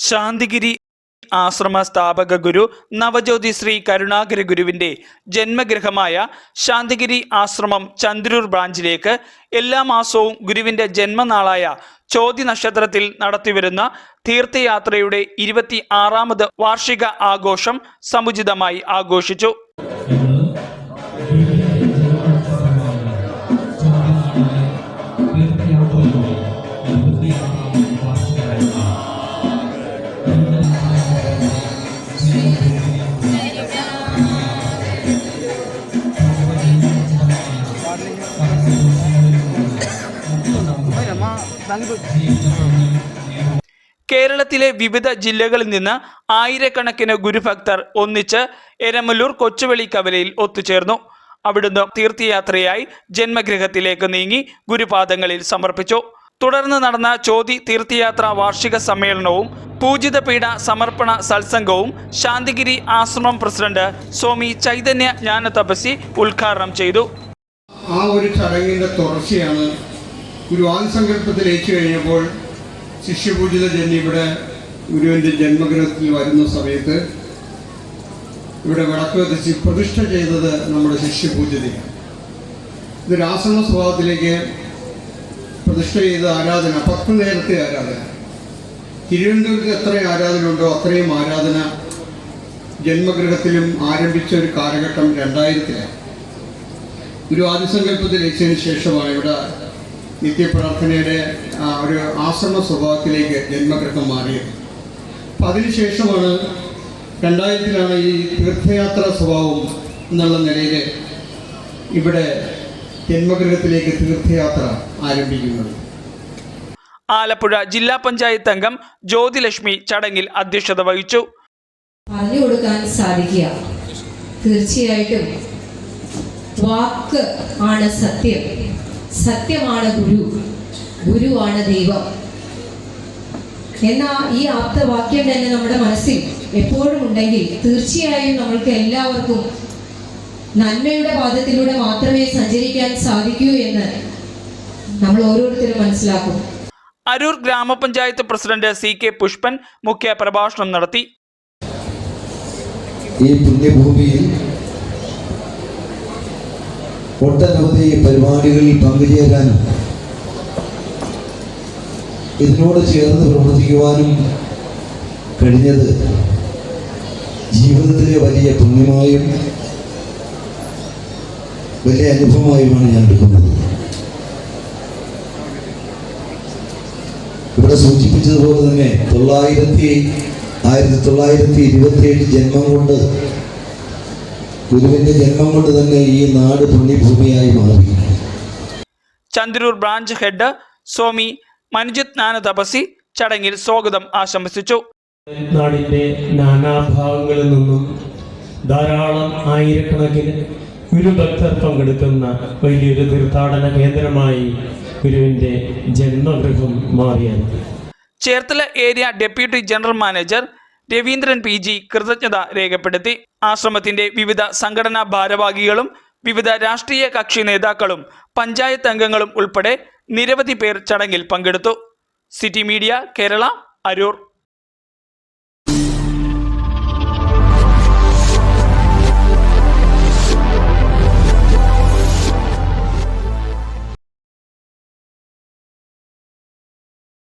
ശാന്തിഗിരി ആശ്രമ സ്ഥാപക ഗുരു നവജ്യോതി ശ്രീ കരുണാകര ഗുരുവിന്റെ ജന്മഗൃഹമായ ശാന്തിഗിരി ആശ്രമം ചന്ദ്രൂർ ബ്രാഞ്ചിലേക്ക് എല്ലാ മാസവും ഗുരുവിന്റെ ജന്മനാളായ ചോതി നക്ഷത്രത്തിൽ നടത്തിവരുന്ന തീർത്ഥയാത്രയുടെ ഇരുപത്തി ആറാമത് വാർഷിക ആഘോഷം സമുചിതമായി ആഘോഷിച്ചു. കേരളത്തിലെ വിവിധ ജില്ലകളിൽ നിന്ന് ആയിരക്കണക്കിന് ഗുരുഭക്തർ ഒന്നിച്ച് എരമല്ലൂർ കൊച്ചുവെളി കവലയിൽ ഒത്തുചേർന്നു. അവിടുന്ന് തീർത്ഥയാത്രയായി ജന്മഗൃഹത്തിലേക്ക് നീങ്ങി ഗുരുപാദങ്ങളിൽ സമർപ്പിച്ചു. തുടർന്ന് നടന്ന ചോതി തീർത്ഥയാത്ര വാർഷിക സമ്മേളനവും പൂജിത പീഠ സമർപ്പണ സത്സംഗവും ശാന്തിഗിരി ആശ്രമം പ്രസിഡന്റ് സ്വാമി ചൈതന്യ ജ്ഞാന തപസി ഉദ്ഘാടനം ചെയ്തു. ആ ഒരു ചടങ്ങിന്റെ തുടർച്ചയാണ് ഗുരു സങ്കല്പത്തിൽ ഏച്ചു കഴിഞ്ഞപ്പോൾ ശിഷ്യപൂജിത ജന്മി ഇവിടെ ഗുരുവിന്റെ ജന്മഗ്രഹത്തിൽ വരുന്ന സമയത്ത് ഇവിടെ വിളക്ക് കത്തിച്ച് പ്രതിഷ്ഠ ചെയ്തത് നമ്മുടെ ശിഷ്യപൂജിതയാണ്. ഇത് രാസന സ്വഭാവത്തിലേക്ക് പ്രതിഷ്ഠ ചെയ്ത ആരാധന പത്ത് നേരത്തെ ആരാധന. തിരുവനന്തപുരത്ത് എത്ര ആരാധന ഉണ്ടോ അത്രയും ആരാധന ജന്മഗൃഹത്തിലും ആരംഭിച്ച ഒരു കാലഘട്ടം രണ്ടായിരത്തിലാണ്. ഒരു ആദിസങ്കല്പത്തിൽ എത്തിയതിനു ശേഷമാണ് ഇവിടെ നിത്യപ്രാർത്ഥനയുടെ ഒരു ആശ്രമ സ്വഭാവത്തിലേക്ക് ജന്മഗൃഹം മാറിയത്. അപ്പം അതിനുശേഷമാണ് രണ്ടായിരത്തിലാണ് ഈ തീർത്ഥയാത്ര സ്വഭാവം എന്നുള്ള നിലയിൽ ഇവിടെ ജന്മഗൃഹത്തിലേക്ക് തീർത്ഥയാത്ര ആരംഭിക്കുന്നത്. ആലപ്പുഴ ജില്ലാ പഞ്ചായത്ത് അംഗം ജ്യോതിലക്ഷ്മി ചടങ്ങിൽ അധ്യക്ഷത വഹിച്ചു. പറഞ്ഞു കൊടുക്കാൻ സാധിക്കുക. തീർച്ചയായിട്ടും വാക്ക് ആണ് സത്യം. സത്യമാണ് ഗുരു. ഗുരുവാണ് ദൈവം. എന്ന ഈ ആപ്തവാക്യം തന്നെ നമ്മുടെ മനസ്സിൽ എപ്പോഴും ഉണ്ടെങ്കിൽ തീർച്ചയായും നമ്മൾക്ക് എല്ലാവർക്കും നന്മയുടെ പാദത്തിലൂടെ മാത്രമേ സഞ്ചരിക്കാൻ സാധിക്കൂ എന്ന് നമ്മൾ ഓരോരുത്തരും മനസ്സിലാക്കും. അരൂർ ഗ്രാമപഞ്ചായത്ത് പ്രസിഡന്റ് സി കെ പുഷ്പൻ മുഖ്യ പ്രഭാഷണം നടത്തി. ഈ പുണ്യഭൂമിയിൽ ഒട്ടനവധി പരിപാടികളിൽ പങ്കുചേരാനും ഇതിനോട് ചേർന്ന് പ്രവർത്തിക്കുവാനും കഴിഞ്ഞത് ജീവിതത്തിലെ വലിയ പുണ്യമായും വലിയ അനുഭവമായുമാണ് ഞാൻ എടുക്കുന്നത്. ഇവിടെ സൂചിപ്പിച്ചതുപോലെ തന്നെ തൊള്ളായിരത്തി ആയിരത്തി തൊള്ളായിരത്തി ഇരുപത്തിയേഴ് ജന്മം കൊണ്ട് ഗുരുവിന്റെ ജന്മം കൊണ്ട് തന്നെ ഈ നാട് പുണ്യഭൂമിയായി മാറി. ചന്ദ്രൂർ ബ്രാഞ്ച് ഹെഡ് സ്വാമി മനുജിത് ജ്ഞാന തപസി ചടങ്ങിൽ സ്വാഗതം ആശംസിച്ചു. നാടിന്റെ നാനാഭാഗങ്ങളിൽ നിന്നും ധാരാളം ആയിരക്കണക്കിന് ഗുരുഭക്തർ പങ്കെടുക്കുന്ന വലിയൊരു തീർത്ഥാടന കേന്ദ്രമായി ഗുരുവിന്റെ ജന്മഗൃഹം മാറിയത്. Cherthala area deputy general manager Raveendran P G കൃതജ്ഞത രേഖപ്പെടുത്തി. ആശ്രമത്തിന്റെ വിവിധ സംഘടനാ ഭാരവാഹികളും വിവിധ രാഷ്ട്രീയ കക്ഷി നേതാക്കളും പഞ്ചായത്ത് അംഗങ്ങളും ഉൾപ്പെടെ നിരവധി പേർ ചടങ്ങിൽ പങ്കെടുത്തു. City media Kerala Aroor.